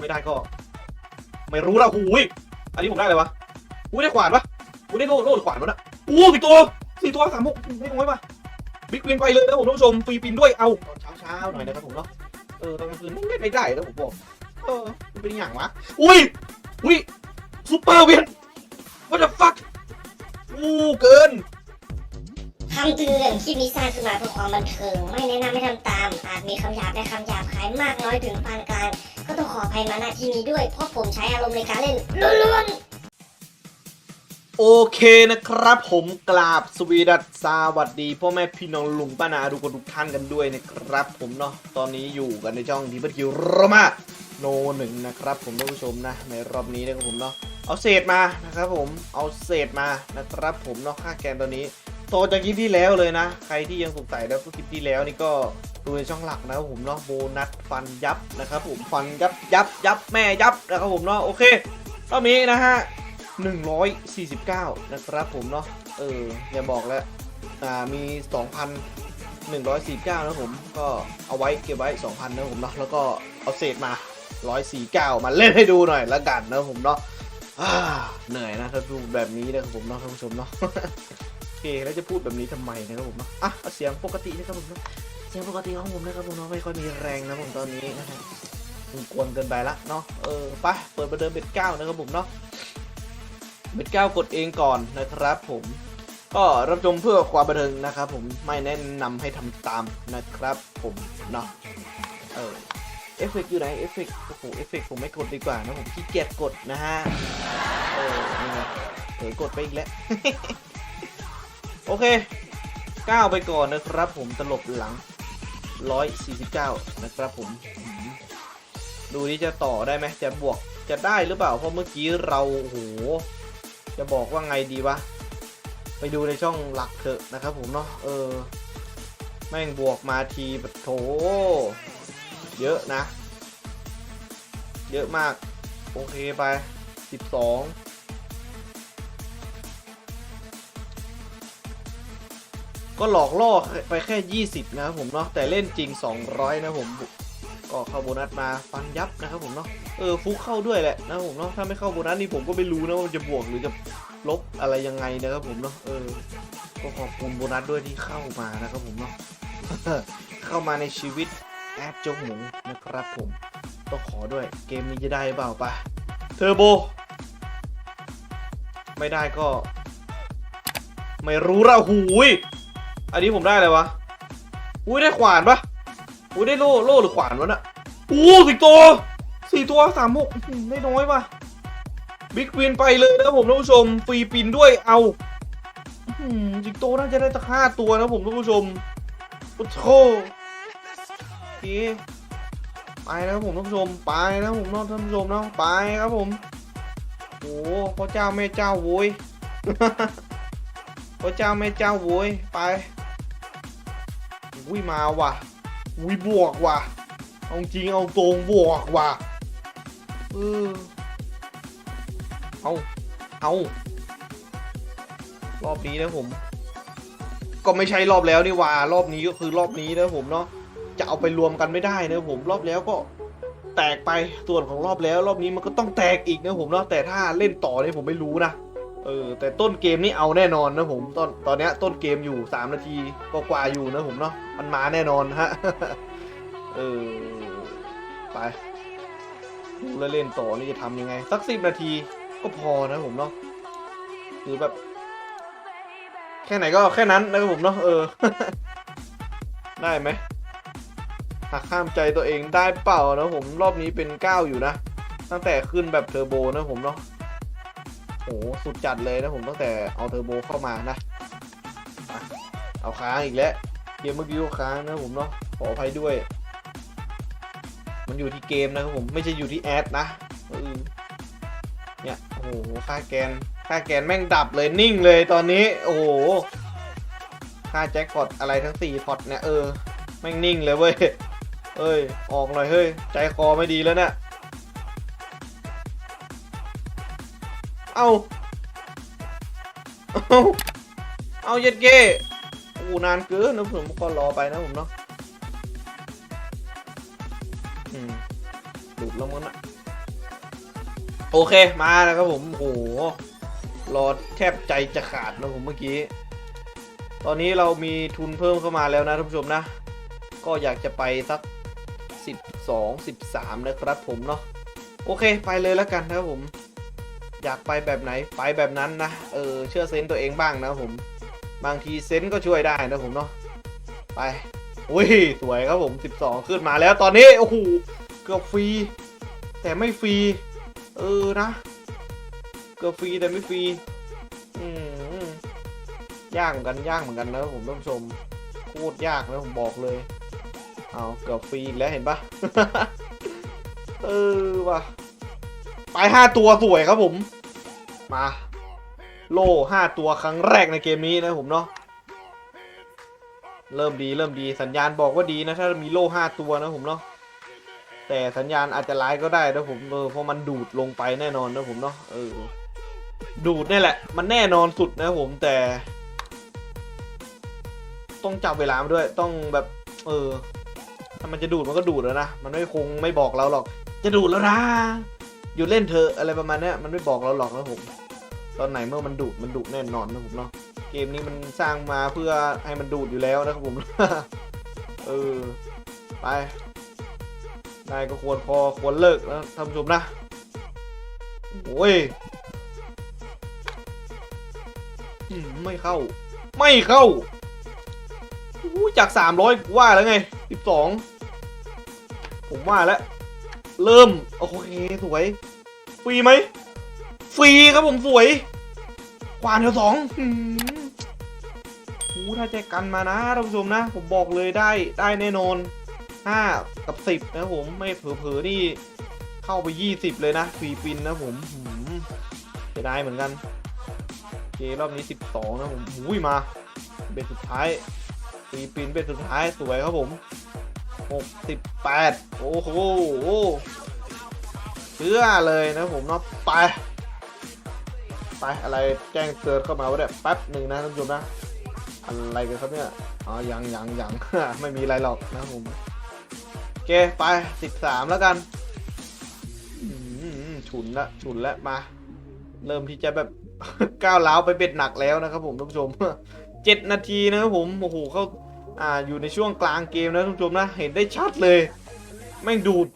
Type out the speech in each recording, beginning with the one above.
ไม่ได้ก็ ไม่รู้ละหูยอันนี้ผมได้เลยวะหูได้ขวานปะหูได้โล่โล่ขวานวะน่ะอู้สี่ตัวสี่ตัวสามมุกไม่น้อยปะบิ๊กวินไปเลยนะผมท่านผู้ชมฟรีปินด้วยเอาตอนเช้าเช้าๆหน่อยนะครับผมเนาะเออตอนกลางคืนไม่ไม่ได้นะผมบอกเออเป็นอย่างวะอุ้ยอุ้ยซูเปอร์เวียน what the fuck อู้เกินคำเตือนคลิปนี้สร้างขึ้นมาเพื่อความบันเทิง ไม่แนะนำให้ทำตาม อาจมีคำหยาบและคำหยาบคายมากน้อยถึงปานกลาง ก็ต้องขออภัยมาณที่นี้ด้วย เพราะผมใช้อารมณ์ในการเล่นล้วนโอเคนะครับผมกราบสวีดัสสวัสดีพ่อแม่พี่น้องลุงป้านาดูกันทุกท่านกันด้วยนะครับ ผมเนาะตอนนี้อยู่กันในช่องทีพัทคิวโรมาโนหนึ่งนะครับ ผมท่านผู้ชมนะ ในรอบนี้นะครับผมเนาะเอาเศษมานะครับผมเอาเศษมานะครับ ผมเนาะค่าแกนตัวนี้โตจากคลิปที่แล้วเลยนะ ใครที่ยังสงสัยแล้วก็คลิปที่แล้วนี่ก็ ดูในช่องหลักนะครับผมเนาะโบนัสฟันยับนะครับผมฟันยับยับยับแม่ยับนะครับผมเนาะโอเครอบนี้นะฮะ149 นะครับผมเนาะเอออย่าบอกแล้วอ่ามี 2,149 นะผมก็เอาไว้เก็บไว้ 2,000 นะผมเนาะแล้วก็เอาเศษมา 149 มาเล่นให้ดูหน่อยละกันนะผมเนาะอ่าเหนื่อยนะถ้าพูดแบบนี้นะครับผมเนาะท่านผู้ชมเนาะโอเคแล้วจะพูดแบบนี้ทำไมนะครับผมเนาะอะเอาเสียงปกตินะครับผมเนาะ เสียงปกติของผมนะครับผมเนาะไม่ค่อยมีแรงนะผมตอนนี้นะฮะมันกวนเกินไปละเนาะเออไปเปิดประเดิมเป็นเก้านะครับผมเนาะเบ็ดเก้ากดเองก่อนนะครับ ผมก็รับชมเพื่อความบันเทิงนะครับ ผมไม่แนะนำให้ทำตามนะครับ ผมเนาะเออเอฟเฟกต์อยู่ไหนเอฟเฟกต์โอ้โหเอฟเฟกต์ผมไม่กดดีกว่านะผมขี้เกียจกดนะฮะเออนี่ไงเผลอกดไปอีกแล้วโอเคก้าวไปก่อนนะครับ ผมตลบหลัง 149 นะครับผม ดูนี่จะต่อได้ไหมจะบวกจะได้หรือเปล่า เพราะเมื่อกี้เราโอ้โห จะบอกว่าไงดีวะ ไปดูในช่องหลักเถอะนะครับผมเนาะ เออ แม่งบวกมาทีโถ เยอะนะ เยอะมาก โอเคไป 12 ก็หลอกล่อไปแค่ 20 นะครับผมเนาะแต่เล่นจริง 200 นะผมก็เข้าโบนัสมาฟันยับนะครับผมเนาะเออฟุกเข้าด้วยแหละนะครับผมเนาะถ้าไม่เข้าโบนัสนี่ผมก็ไม่รู้นะว่ามันจะบวกหรือจะลบอะไรยังไงนะครับผมเนาะเออก็ขอบคุณโบนัสด้วยที่เข้ามานะครับผมเนาะเข้ามาในชีวิตแอดจกหมูนะครับผมต้องขอด้วยเกมนี้จะได้เปล่าปะเทอร์โบ ไม่ได้ก็ ไม่รู้ละหูย อันนี้ผมได้อะไรวะ อุ้ยได้ขวานปะอุ้ยได้โล่โล่หรือขวานวะน่ะอู้สิงโตสี่ตัวสามหกไม่น้อยวะบิ๊กวินไปเลยนะผมท่านผู้ชม ฟรีปินด้วยเอาอื้อหือจิงโตน่าจะได้ตั้งห้าตัวนะผมท่านผู้ชมโอ้โหโอเคไปนะครับผมท่านผู้ชมไปนะผมท่านผู้ชมเนาะไปครับผมโอ้พระเจ้าแม่เจ้าโว้ยพระเจ้าแม่เจ้าโว้ยไป อุ้ยมาว่ะ อุ้ยบวกว่ะ เอาจริงเอาตรงบวกว่ะ เออ เอาเอารอบนี้นะผม ก็ไม่ใช่รอบแล้วนี่หว่ารอบนี้ก็คือรอบนี้นะผมเนาะ จะเอาไปรวมกันไม่ได้นะผม รอบแล้วก็แตกไปส่วนของรอบแล้ว รอบนี้มันก็ต้องแตกอีกนะผมเนาะแต่ถ้าเล่นต่อเนี่ยผมไม่รู้นะ เออแต่ต้นเกมนี่เอาแน่นอนนะผมตอนตอนนี้ต้นเกมอยู่สามนาทีก็กว่าๆอยู่นะผมเนาะมันมาแน่นอนฮะเออไปดูแล้วเล่นต่อนี่จะทำยังไง สักสิบนาทีก็พอนะผมเนาะคือแบบ แค่ไหนก็แค่นั้นนะครับผมเนาะเออ ได้ไหมหักข้ามใจตัวเองได้เปล่านะผมรอบนี้เป็นเก้าอยู่นะ ตั้งแต่ขึ้นแบบเทอร์โบนะผมเนาะ หสุดจัดเลยนะผมตั้งแต่เอาเทอร์โบเข้ามานะ เอาค้างอีกแล้วเกมเมื่อกี้ค้างนะผมเนาะขออภัยด้วย มันอยู่ที่เกมนะครับผมไม่ใช่อยู่ที่แอดนะเออเนี่ยโอ้โหค่าแกนค่าแกนแม่งดับเลยนิ่งเลยตอนนี้ โอ้โหค่าแจ็คพอตอะไรทั้งสี่พอตเนี่ยเออแม่งนิ่งเลยเว้ยเอ้ยออกหน่อยเฮ้ยใจคอไม่ดีแล้วเนะี่ย เอาเอาเอาเย็ดเก้โอ้นานเกินนะผมก็รอไปนะผมเนาะดูดลงมันอะโอเคมานะครับผมโอ้โหรอแทบใจจะขาดนะผมเมื่อกี้ ตอนนี้เรามีทุนเพิ่มเข้ามาแล้วนะท่านผู้ชมนะ ก็อยากจะไปสัก 12 13 นะครับผมเนาะโอเคไปเลยแล้วกันนะครับผม อยากไปแบบไหนไปแบบนั้นนะเออเชื่อเซนส์ตัวเองบ้างนะผม บางทีเซนส์ก็ช่วยได้นะผมเนาะไปอุ้ยสวยครับผม 12 ขึ้นมาแล้วตอนนี้โอ้โหเกือบฟรี แต่ไม่ฟรีเออนะ เกือบฟรีแต่ไม่ฟรีอืมยากเหมือนกันยากเหมือนกันนะผมท่านผู้ชมโคตรยากนะผมบอกเลยเอาเกือบฟรีอีกแล้วเห็นปะ เออว่ะ ไปห้าตัวสวยครับผม มา โล่ห้าตัวครั้งแรกในเกมนี้นะผมเนาะเริ่มดีเริ่มดีสัญญาณบอกว่าดีนะถ้ามีโล่ห้าตัวนะผมเนาะแต่สัญญาณอาจจะร้ายก็ได้นะผมเออเพราะมันดูดลงไปแน่นอนนะผมเนาะเออดูดนี่แหละ มันแน่นอนสุดนะผมแต่ ต้องจับเวลามาด้วยต้องแบบ เออถ้ามันจะดูดมันก็ดูดแล้วนะมันไม่คงไม่บอกเราหรอก จะดูดแล้วนะ หยุดเล่นเธออะไรประมาณนี้มันไม่บอกเราหรอกนะผมตอนไหนเมื่อมันดูดมันดูดแน่นอนนะผมเนาะเกมนี้มันสร้างมาเพื่อให้มันดูดอยู่แล้วนะครับผมเออไปได้ก็ควรพอควรเลิกนะท่านผู้ชมนะโอ้ยไม่เข้า ไม่เข้าจากสามร้อยว่าแล้วไงสิบสองผมว่าแล้ว เริ่ม โอเค สวย ฟรีไหม ฟรีครับผมสวยขวานเท่าสองหืมโอ้ถ้าใจกันมานะท่านผู้ชมนะ ผมบอกเลยได้ได้แน่นอนห้ากับสิบนะผมไม่เผลอๆนี่เข้าไปยี่สิบเลยนะฟรีปินนะผมหืมเสียดายเหมือนกันเครอบนี้สิบสองนะผมอุ้ยมา เบ็ดสุดท้ายฟรีปินเบ็ดสุดท้ายสวยครับผมหกสิบ แปดโอ้โหเชื่อเลยนะผมเนาะไปไปอะไรแจ้งเตือนเข้ามาว่าเนี่ยแป๊บหนึ่งนะท่านผู้ชมนะอะไรกันครับเนี่ยอ๋อยังยังยังไม่มีอะไรหรอกนะผมโอเคไปสิบสามแล้วกันฉุนละฉุนละมา เริ่มที่จะแบบก้าวเล้าไปเบ็ดหนักแล้วนะครับผมท่านผู้ชมเจ็ดนาทีนะครับผมโอ้โหเข้า อ่าอยู่ในช่วงกลางเกมนะท่านผู้ชมนะเห็นได้ชัดเลยแม่งดูด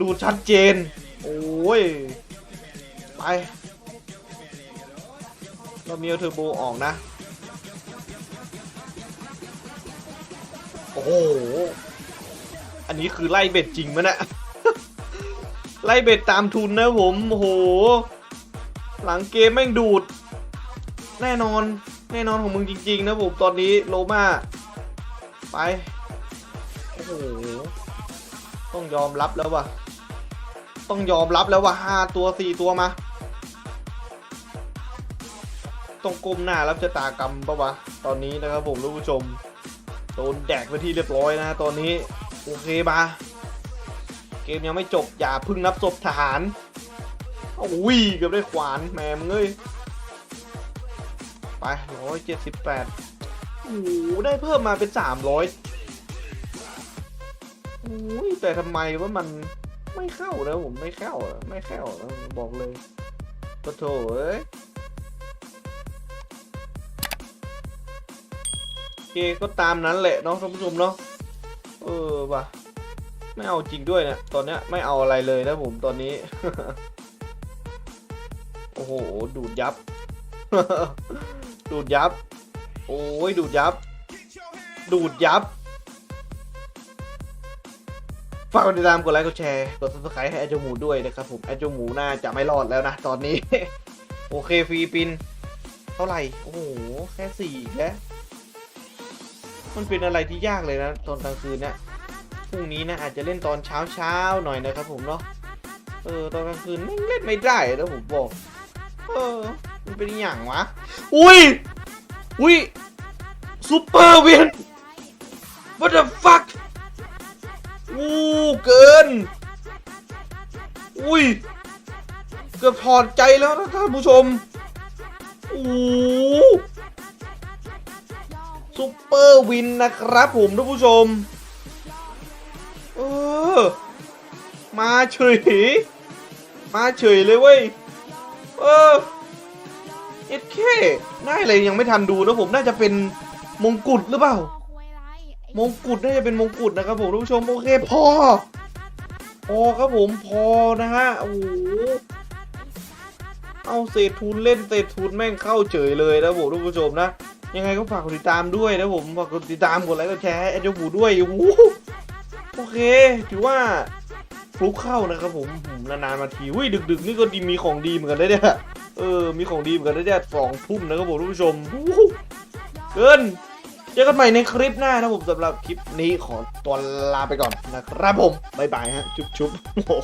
ดูดชัดเจน โอ้ย ไป เรามีเอาเทอร์โบออกนะ โอ้โห อันนี้คือไล่เบ็ดจริงมั้ยนะไล่เบ็ดตามทุนนะผม โอ้โห หลังเกมแม่งดูด แน่นอน แน่นอนของมึงจริง ๆ นะผม ตอนนี้โลมา ไป โอ้โห ต้องยอมรับแล้ววะต้องยอมรับแล้วว่าห้าตัวสี่ตัวมา ต้องก้มหน้ารับชะตากรรมปะวะ ตอนนี้นะครับผมท่านผู้ชม โดนแดกไปที่เรียบร้อยนะตอนนี้ โอเคมาเกมยังไม่จบ อย่าพึ่งนับศพทหารโอ้ยเกือบได้ขวานแหมมงเอ้ย ไปร้อยเจ็ดสิบแปด โอ้โหได้เพิ่มมาเป็นสามร้อยโอ้ยแต่ทำไมว่ามันไม่เข้านะผมไม่เข้าไม่เข้าบอกเลยปะโถเอ้ยโอเคก็ตามนั้นแหละเนาะท่านผู้ชมเนาะเออว่ะไม่เอาจริงด้วยเนี่ยตอนเนี้ยไม่เอาอะไรเลยนะผมตอนนี้ โอ้โห ดูดยับ ดูดยับ โอ้ยดูดยับ ดูดยับ ฝากกดติดตาม กดไลค์ กดแชร์ กด subscribe ให้แอดจมูด้วยนะครับผมแอดจมูน่าจะไม่รอดแล้วนะ ตอนนี้ โอเคฟรีปิน เท่าไหร่ โอ้โห แค่สี่แล้วมันเป็นอะไรที่ยากเลยนะ ตอนกลางคืนนี่ยพรุ่งนี้นะอาจจะเล่นตอนเช้าเช้าหน่อยนะครับผมเนาะเออตอนกลางคืนเล่นไม่ได้นะผมบอก เออ มันเป็นอย่างวะ อุ้ย อุ้ยซูเปอร์วียน what the fuck อู้เกิน อุ้ย เกือบถอดใจแล้วนะท่านผู้ชมโอ้ซุปเปอร์วินนะครับผมท่านผู้ชม เออ มาเฉย มาเฉยเลยเว้ย เออ อ็ดเคได้เลยยังไม่ทันดูนะผมน่าจะเป็นมงกุฎหรือเปล่า มงกุฎน่าจะเป็นมงกุฎนะครับผมท่านผู้ชมโอเคพอพอครับผมพอนะฮะโอ้โหเอาเศษทุนเล่นเศษทุนแม่งเข้าเฉยเลยนะผมท่านผู้ชมนะยังไงก็ฝากกดติดตามด้วยนะผมฝากกดติดตามกดไลค์กดแชร์ให้แอดเจบูด้วยโอ้โหโอเค ถือว่าฟลุกเข้านะครับผมนานๆมาทีอุ้ยดึกๆ นี่ก็ดีมีของดีเหมือนกันนะเนี่ย เออ มีของดีเหมือนกันนะเนี่ยสองทุ่มนะครับผมท่านผู้ชมโอ้โหเกินเจอกันใหม่ในคลิปหน้านะผมสำหรับคลิปนี้ขอตัวลาไปก่อนนะครับผม บ๊ายบายฮะ ชุบโอ้